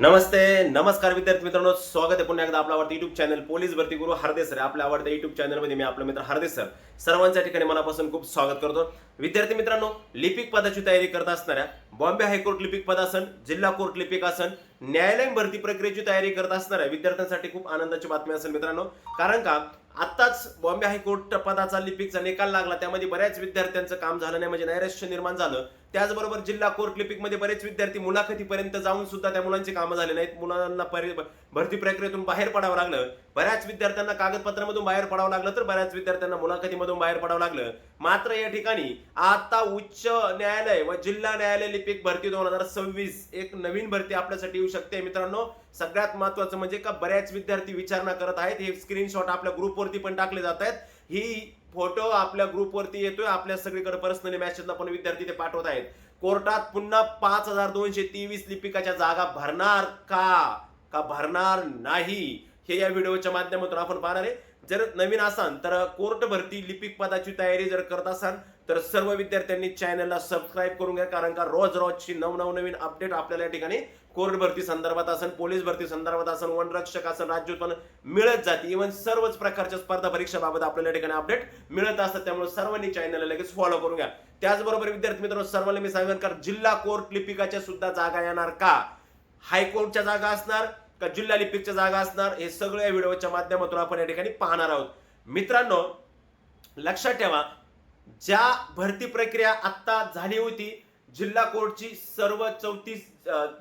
नमस्ते नमस्कार विद्यार्थी मित्रांनो स्वागत आहे पुन्हा एकदा आपला आवडतं युट्यूब चॅनल पोलीस भरती गुरु हरदेस सर आपल्या आवडत्या युट्यूब चॅनलमध्ये मी आपला मित्र हरदेस सर सर्वांच्या ठिकाणी मनापासून खूप स्वागत करतो. विद्यार्थी मित्रांनो लिपिक पदाची तयारी करत असणाऱ्या बॉम्बे हायकोर्ट लिपिक पदासन जिल्हा कोर्ट लिपिक आसन न्यायालयीन भरती प्रक्रियेची तयारी करत असणाऱ्या विद्यार्थ्यांसाठी खूप आनंदाची बातमी असेल मित्रांनो. कारण का आत्ताच बॉम्बे हायकोर्ट पदाचा लिपिकचा निकाल लागला. त्यामध्ये बऱ्याच विद्यार्थ्यांचं काम झालं नाही म्हणजे नैराश्य निर्माण झालं. त्याचबरोबर जिल्हा कोर्ट लिपिकमध्ये बरेच विद्यार्थी मुलाखतीपर्यंत जाऊन सुद्धा त्या मुलांची कामं झाले नाहीत. मुलांना भरती प्रक्रियेतून बाहेर पडावं लागलं. बऱ्याच विद्यार्थ्यांना कागदपत्रामधून बाहेर पडावं लागलं तर बऱ्याच विद्यार्थ्यांना मुलाखतीमधून बाहेर पडावं लागलं. मात्र या ठिकाणी आता उच्च न्यायालय व जिल्हा न्यायालय लिपिक भरती दोन हजार सव्वीस एक नवीन भरती आपल्यासाठी येऊ शकते. मित्रांनो सगळ्यात महत्वाचं म्हणजे का बऱ्याच विद्यार्थी विचारणा करत आहेत. हे स्क्रीनशॉट आपल्या ग्रुपवरती पण टाकले जात आहेत. ही फोटो आपल्या ग्रुपवरती येतोय. आपल्या सगळीकडे पर्सनली मॅसेजला पण विद्यार्थी ते पाठवत आहेत. कोर्टात पुन्हा पाच हजार दोनशे तेवीस लिपिकाच्या जागा भरणार का? का भरणार नाही? हे या व्हिडिओच्या माध्यमातून आपण पाहणार आहे. जर नवीन असाल तर कोर्ट भरती लिपिक पदाची तयारी जर करत असाल तर सर्व विद्यार्थ्यांनी चॅनलला सबस्क्राईब करून घ्या कारण का रोज रोजची नवनवनवीन अपडेट आपल्याला या ठिकाणी कोर्ट भरती संदर्भात असेल पोलीस भरती संदर्भात असेल वनरक्षक असेल राज्य उत्पन्न मिळत जाते. इव्हन सर्वच प्रकारच्या स्पर्धा परीक्षेबाबत आपल्याला या ठिकाणी अपडेट मिळत असतात त्यामुळे सर्वांनी चॅनलला लगेच फॉलो करून घ्या. त्याचबरोबर विद्यार्थी मित्रांनो सर्वांना मी सांगेन का जिल्हा कोर्ट लिपिकाच्या सुद्धा जागा येणार का? हायकोर्टच्या जागा असणार का जिल्हा लिपिकच्या जागा असणार? हे सगळं या व्हिडिओच्या माध्यमातून आपण या ठिकाणी पाहणार आहोत. मित्रांनो लक्षात ठेवा ज्या भरती प्रक्रिया आत्ता झाली होती जिल्हा कोर्टची सर्व चौतीस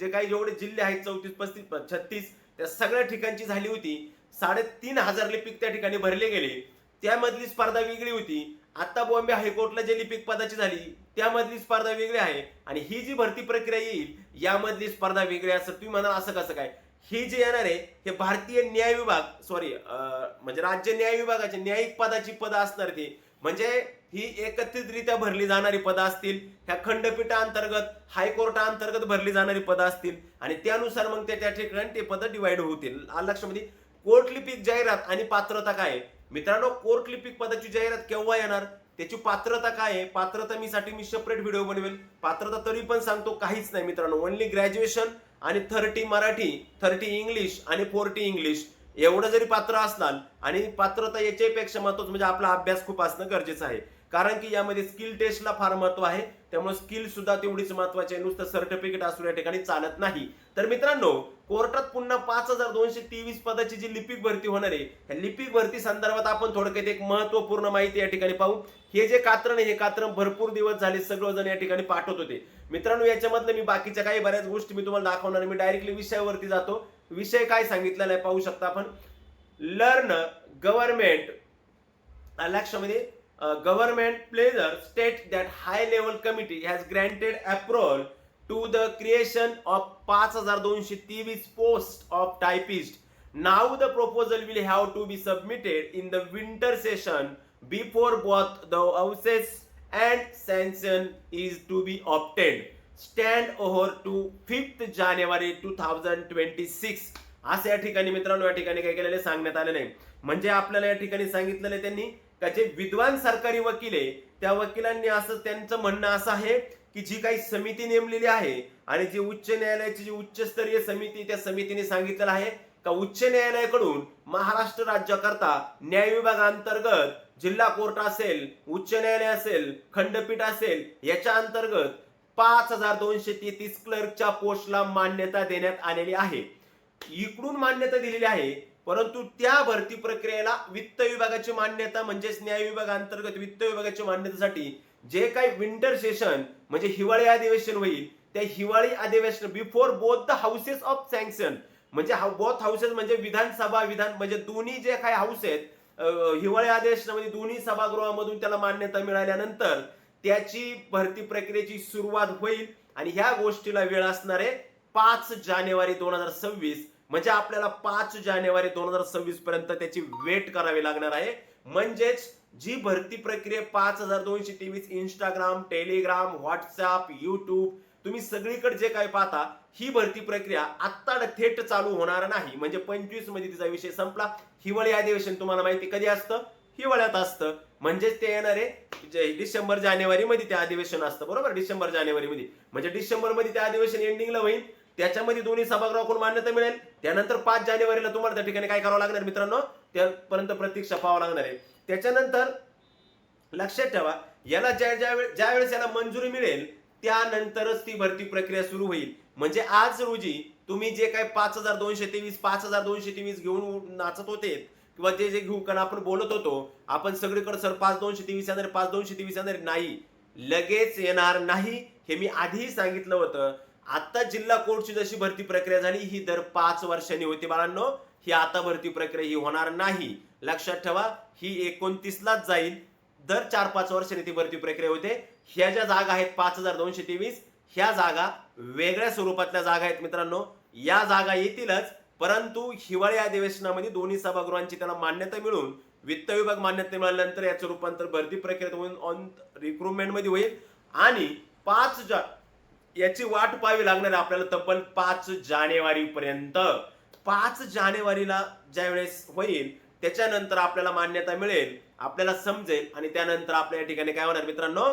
जे काही जेवढे जिल्हे आहेत चौतीस पस्तीस छत्तीस त्या सगळ्या ठिकाणची झाली होती. साडेतीन हजार लिपिक त्या ठिकाणी भरले गेले. त्यामधली स्पर्धा वेगळी होती. आता बॉम्बे हायकोर्टला जे लिपिक पदाची झाली त्यामधली स्पर्धा वेगळी आहे. आणि ही जी भरती प्रक्रिया येईल यामधली स्पर्धा वेगळी असं तुम्ही म्हणाल असं कसं काय? ही जी येणार आहे हे भारतीय न्याय विभाग सॉरी म्हणजे राज्य न्याय विभागाचे न्यायिक पदाची पदं असणार ती. म्हणजे ही एकत्रितरित्या भरली जाणारी पदं असतील ह्या खंडपीठाअंतर्गत हायकोर्टाअंतर्गत भरली जाणारी पदं असतील आणि त्यानुसार मग ते त्या ठिकाणी ते पदं डिवाइड होतील. लक्षामध्ये कोर्ट लिपिक जाहिरात आणि पात्रता काय आहे? मित्रांनो कोर्ट लिपिक पदाची जाहिरात केव्हा येणार? त्याची पात्रता काय आहे? पात्रता मी साठी मी सेपरेट व्हिडिओ बनवेल. पात्रता तरी पण सांगतो काहीच नाही मित्रांनो. ओनली ग्रॅज्युएशन आणि थर्टी मराठी थर्टी इंग्लिश आणि फोर्टी इंग्लिश एवढं जरी पात्र असणार आणि पात्रता याच्यापेक्षा महत्वाचं म्हणजे आपला अभ्यास खूप असणं गरजेचं आहे. कारण की यामध्ये स्किल टेस्टला फार महत्त्व आहे. त्यामुळे स्किल सुद्धा तेवढीच महत्वाची आहे. नुसतं सर्टिफिकेट असून या ठिकाणी चालत नाही. तर मित्रांनो कोर्टात पुन्हा पाच हजार दोनशे तेवीस पदाची जी लिपिक भरती होणार आहे ह्या लिपिक भरती संदर्भात आपण थोडक्यात एक महत्त्वपूर्ण माहिती या ठिकाणी पाहू. हे जे कात्रण आहे हे कात्रण भरपूर दिवस झाले सर्वजण या ठिकाणी पाठवत होते. मित्रांनो याच्यामधलं मी बाकीच्या काही बऱ्याच गोष्टी मी तुम्हाला दाखवणार मी डायरेक्टली विषयावरती जातो. विषय काय सांगितलेला आहे पाहू शकता आपण. लर्न गव्हर्नमेंट लक्षामध्ये government pleasure state that high level committee has granted approval to the creation of पाच हजार दोनशे तेवीस post of typist now the proposal will have to be submitted in the winter session before both the houses and sanction is to be obtained. Stand over to 5th January two thousand twenty six असं या ठिकाणी मित्रांनो या ठिकाणी काय केलेलं सांगण्यात आलेलं आहे म्हणजे आपल्याला या ठिकाणी सांगितलेलं आहे त्यांनी का जे विद्वान सरकारी वकील आहे त्या वकिलांनी असं त्यांचं म्हणणं असं आहे की जी काही समिती नेमलेली आहे आणि जी उच्च न्यायालयाची जी उच्चस्तरीय समिती त्या समितीने सांगितलेलं आहे का उच्च न्यायालयाकडून महाराष्ट्र राज्याकरता न्याय विभागांतर्गत जिल्हा कोर्ट असेल उच्च न्यायालय असेल खंडपीठ असेल याच्या अंतर्गत पाच हजार दोनशे तेहतीस क्लर्कच्या पोस्टला मान्यता देण्यात आलेली आहे. इकडून मान्यता दिलेली आहे परंतु त्या भरती प्रक्रियेला वित्त विभागाची मान्यता म्हणजेच न्याय विभागांतर्गत वित्त विभागाच्या मान्यतेसाठी जे काही विंटर सेशन म्हणजे हिवाळी अधिवेशन होईल त्या हिवाळी अधिवेशन before both the houses of sanction म्हणजे बोथ हाऊसेस म्हणजे विधानसभा विधान म्हणजे दोन्ही जे काही हाऊस आहेत हिवाळी अधिवेशनामध्ये दोन्ही सभागृहामधून त्याला मान्यता मिळाल्यानंतर त्याची भरती प्रक्रियेची सुरुवात होईल. आणि ह्या गोष्टीला वेळ असणार आहे पाच जानेवारी दोन हजार सव्वीस म्हणजे आपल्याला पाच जानेवारी दोन हजार सव्वीस पर्यंत त्याची वेट करावी लागणार आहे. म्हणजेच जी भरती प्रक्रिया पाच हजार दोनशे तेवीस इंस्टाग्राम टेलिग्राम व्हॉट्सअप युट्यूब तुम्ही सगळीकडे जे काय पाहता ही भरती प्रक्रिया आत्ता थेट चालू होणार नाही. म्हणजे पंचवीसमध्ये तिचा विषय संपला. हिवाळी अधिवेशन तुम्हाला माहिती कधी असतं? हिवाळ्यात असतं. म्हणजेच ते येणार आहे डिसेंबर जानेवारी मध्ये ते अधिवेशन असतं. बरोबर? डिसेंबर जानेवारी मध्ये म्हणजे डिसेंबरमध्ये ते अधिवेशन एंडिंगला होईल. त्याच्यामध्ये दोन्ही सभागृहाकडून मान्यता मिळेल. त्यानंतर पाच जानेवारीला तुम्हाला त्या ठिकाणी काय करावं लागणार मित्रांनो? त्यापर्यंत प्रतीक्षा पाहावं लागणार आहे. त्याच्यानंतर लक्षात ठेवा याला ज्या ज्या वेळे- ज्या वेळेस याला मंजुरी मिळेल त्यानंतरच ती भरती प्रक्रिया सुरू होईल. म्हणजे आज रोजी तुम्ही जे काय पाच हजार दोनशे तेवीस पाच हजार दोनशे तेवीस घेऊन नाचत होते किंवा जे जे घेऊ कारण आपण बोलत होतो आपण सगळीकडे सर पाच दोनशे तेवीस येणार पाच दोनशे तेवीस येणार नाही. लगेच येणार नाही हे मी आधीही सांगितलं होतं. आता जिल्हा कोर्टची जशी भरती प्रक्रिया झाली ही दर पाच वर्षांनी होती बाळांनो. ही आता भरती प्रक्रिया ही होणार नाही. लक्षात ठेवा ही एकोणतीसलाच जाईल. दर चार पाच वर्षांनी ती भरती प्रक्रिया होते. ह्या ज्या जागा आहेत पाच हजार दोनशे तेवीस ह्या जागा वेगळ्या स्वरूपातल्या जागा आहेत मित्रांनो. या जागा येतीलच परंतु हिवाळी अधिवेशनामध्ये दोन्ही सभागृहांची त्याला मान्यता मिळून वित्त विभाग मान्यता मिळाल्यानंतर याचं रूपांतर भरती प्रक्रियेत होऊन ऑन रिक्रुटमेंटमध्ये होईल. आणि पाच जा याची वाट पाहावी लागणार आपल्याला. तब्बल पाच जानेवारी पर्यंत पाच जानेवारीला ज्या वेळेस होईल त्याच्यानंतर आपल्याला मान्यता मिळेल आपल्याला समजेल आणि त्यानंतर आपल्या या ठिकाणी काय होणार मित्रांनो?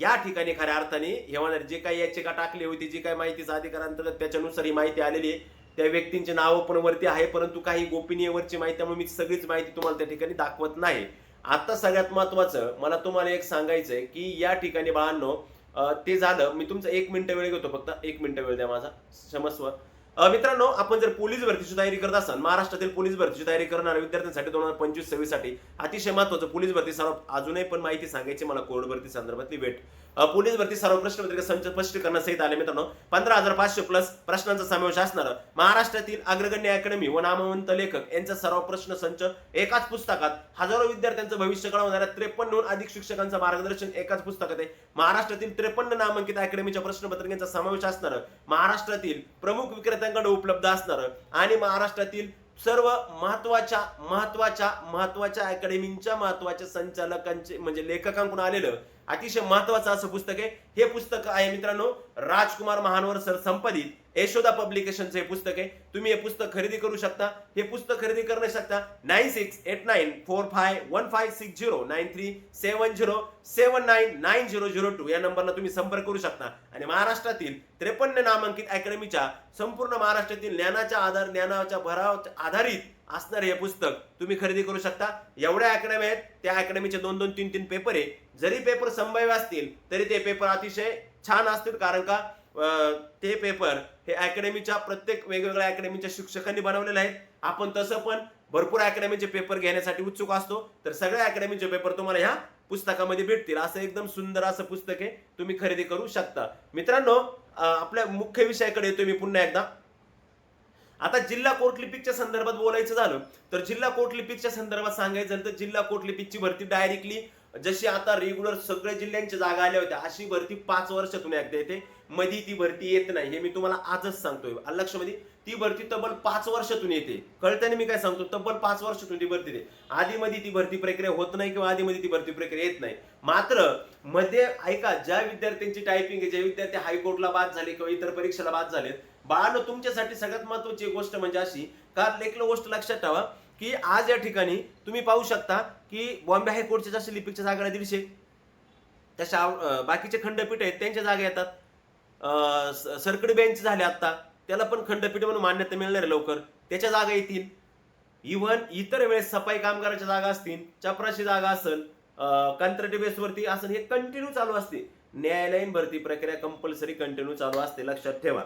या ठिकाणी खऱ्या अर्थाने हे होणार. जे काही याचिका टाकली होती जी काही माहिती अधिकारांतर्गत त्याच्यानुसार ही माहिती आलेली आहे. त्या व्यक्तींची नावं पण वरती आहे परंतु काही गोपनीयवरची माहिती त्यामुळे मी सगळीच माहिती तुम्हाला त्या ठिकाणी दाखवत नाही. आता सगळ्यात महत्वाचं मला तुम्हाला एक सांगायचंय की या ठिकाणी बाळांनो ते झालं. मी तुमचं एक मिनटं वेळ घेतो फक्त. एक मिनटं वेळ द्या माझा. क्षमस्व. मित्रांनो आपण जर पोलीस भरतीची तयारी करत असाल महाराष्ट्रातील पोलीस भरतीची तयारी करणाऱ्या विद्यार्थ्यांसाठी दोन हजार पंचवीस सव्वीससाठी अतिशय महत्वाचं पोलीस भरती सर्व अजूनही पण माहिती सांगायची मला कोड भरती संदर्भातली वेट पोलीस भरती सर्व प्रश्नपत्रिका म्हणजे संच स्पष्टीकरणासहित आले मित्रांनो पंधरा हजार पाचशे प्लस प्रश्नांचा समावेश असणार महाराष्ट्रातील अग्रगण्य अकॅडमी व नामवंत लेखक यांचा सर्व प्रश्न संच एकाच पुस्तकात हजारो विद्यार्थ्यांचं भविष्य घडवणाऱ्या त्रेपन्नहून अधिक शिक्षकांचं मार्गदर्शन एकाच पुस्तकात आहे. महाराष्ट्रातील त्रेपन्न नामांकित अकॅडमीच्या प्रश्नपत्रिकेचा समावेश असणार महाराष्ट्रातील प्रमुख विक्रेता विक्रेत्यांकडे उपलब्ध असणार. आणि महाराष्ट्रातील सर्व महत्त्वाच्या महत्त्वाच्या महत्त्वाच्या अकॅडमींच्या महत्त्वाच्या संचालकांचे म्हणजे लेखकांकडून आलेलं अतिशय महत्वाचं असं पुस्तक आहे. हे पुस्तक आहे मित्रांनो राजकुमार महानवर सर संपादित. यशोदा पब्लिकेशनचं हे पुस्तक आहे. तुम्ही हे पुस्तक खरेदी करू शकता. हे पुस्तक खरेदी करू शकता. Nine six eight nine four five one five six zero nine three seven zero seven nine nine zero zero two या नंबरला तुम्ही संपर्क करू शकता. आणि महाराष्ट्रातील त्रेपन्न नामांकित अकॅडमीच्या संपूर्ण महाराष्ट्रातील ज्ञानाच्या आधार ज्ञानाच्या भराव आधारित असणारे हे पुस्तक तुम्ही खरेदी करू शकता. एवढ्या अकॅडमी आहेत. त्या अकॅडमीचे दोन दोन तीन तीन पेपर आहे. जरी पेपर संभाव्य असतील तरी ते पेपर अतिशय छान असतील. कारण का? ते पेपर हे अकॅडमीच्या प्रत्येक वेगवेगळ्या अकॅडमीच्या शिक्षकांनी बनवलेले आहेत आपण तसं पण भरपूर अकॅडमीचे पेपर घेण्यासाठी उत्सुक असतो. तर सगळ्या अकॅडमीचे पेपर तुम्हाला ह्या पुस्तकामध्ये भेटतील. असं एकदम सुंदर असं पुस्तक आहे. तुम्ही खरेदी करू शकता. मित्रांनो आपल्या मुख्य विषयाकडे येतो मी पुन्हा एकदा. आता जिल्हा कोर्ट लिपिकच्या संदर्भात बोलायचं झालं तर जिल्हा कोर्ट लिपिकच्या संदर्भात सांगायचं झालं तर जिल्हा कोर्ट लिपिकची भरती डायरेक्टली जशी आता रेग्युलर सगळ्या जिल्ह्यांच्या जागा आल्या होत्या अशी भरती पाच वर्षातून एकदा येते. मध्ये ती भरती येत नाही हे मी तुम्हाला आजच सांगतोय. लक्षमध्ये ती भरती तब्बल पाच वर्षातून येते. कळताना मी काय सांगतो? तब्बल पाच वर्षातून ती भरती येते. आधीमध्ये ती भरती प्रक्रिया होत नाही किंवा आधीमध्ये ती भरती प्रक्रिया येत नाही. मात्रमध्ये ऐका ज्या विद्यार्थ्यांची टायपिंग आहे जे विद्यार्थी हायकोर्टला बाद झाले किंवा इतर परीक्षेला बाद झालेत बाळ तुमच्यासाठी सगळ्यात महत्वाची गोष्ट म्हणजे अशी का लेखल गोष्ट लक्षात ठेवा की आज या ठिकाणी तुम्ही पाहू शकता की बॉम्बे हायकोर्टच्या जसे लिपिकच्या जागा दीडशे तशा बाकीचे खंडपीठ आहेत त्यांच्या जागा येतात. सरकडी बेंच झाले आता त्याला पण खंडपीठ म्हणून मान्यता मिळणार आहे लवकर. त्याच्या जागा येतील. इव्हन इतर वेळेस सफाई कामगाराच्या जागा असतील चपराशी जागा असेल कंत्राटी बेसवरती असेल हे कंटिन्यू चालू असते. न्यायालयीन भरती प्रक्रिया कंपल्सरी कंटिन्यू चालू असते. लक्षात ठेवा.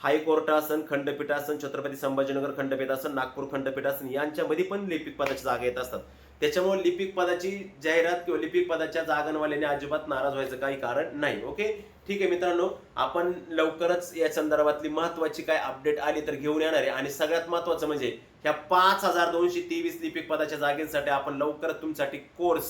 हायकोर्ट असन खंडपीठ असन छत्रपती संभाजीनगर खंडपीठ असन नागपूर खंडपीठ असन यांच्यामध्ये पण लिपिक पदाच्या जागा येत असतात. त्याच्यामुळे लिपिक पदाची जाहिरात किंवा लिपिक पदाच्या जागांवाल्याने अजिबात नाराज व्हायचं काही कारण नाही ओके ठीक आहे मित्रांनो आपण लवकरच या संदर्भातली महत्वाची काय अपडेट आली तर घेऊन येणार आहे. आणि सगळ्यात महत्वाचं म्हणजे ह्या पाच हजार दोनशे तेवीस लिपिक पदाच्या जागेसाठी आपण लवकरच तुमच्यासाठी कोर्स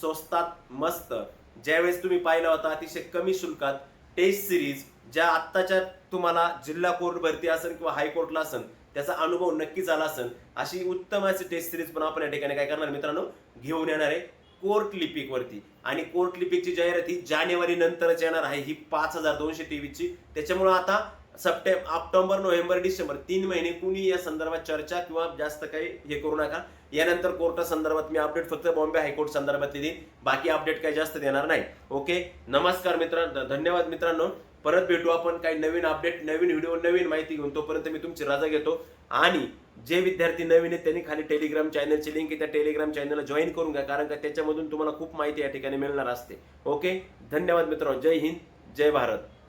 स्वस्तात मस्त. ज्यावेळेस तुम्ही पाहिला होता अतिशय कमी शुल्कात टेस्ट सिरीज ज्या आत्ताच्या तुम्हाला जिल्हा कोर्ट भरती असेल किंवा हायकोर्टला असेल त्याचा अनुभव नक्की झाला असेल अशी उत्तम अशी टेस्ट सिरीज पण आपण या ठिकाणी काय करणार मित्रांनो घेऊन येणार आहे. कोर्ट लिपिकवरती. आणि कोर्ट लिपिकची जाहिरात ही जानेवारी नंतरच येणार आहे. ही पाच हजार दोनशे तेवीसची. त्याच्यामुळे आता सप्टेंबर ऑक्टोबर नोव्हेंबर डिसेंबर तीन महिने कुणी या संदर्भात चर्चा किंवा जास्त काही हे करू नका. यानंतर कोर्टा संदर्भात मी अपडेट फक्त बॉम्बे हायकोर्ट संदर्भात देईन बाकी अपडेट काही जास्त देणार नाही. ओके? नमस्कार मित्रांनो धन्यवाद मित्रांनो. परत भेटू आपण काही नवीन अपडेट नवीन व्हिडिओ नवीन माहिती घेऊन. तोपर्यंत मी तुमची रजा घेतो. आणि जे विद्यार्थी नवीन आहेत त्यांनी खाली टेलिग्राम चॅनलची लिंक आहे त्या टेलिग्राम चॅनलला जॉईन करून घ्या. कारण का त्याच्यामधून तुम्हाला खूप माहिती या ठिकाणी मिळणार असते. ओके धन्यवाद मित्रांनो. जय हिंद जय भारत.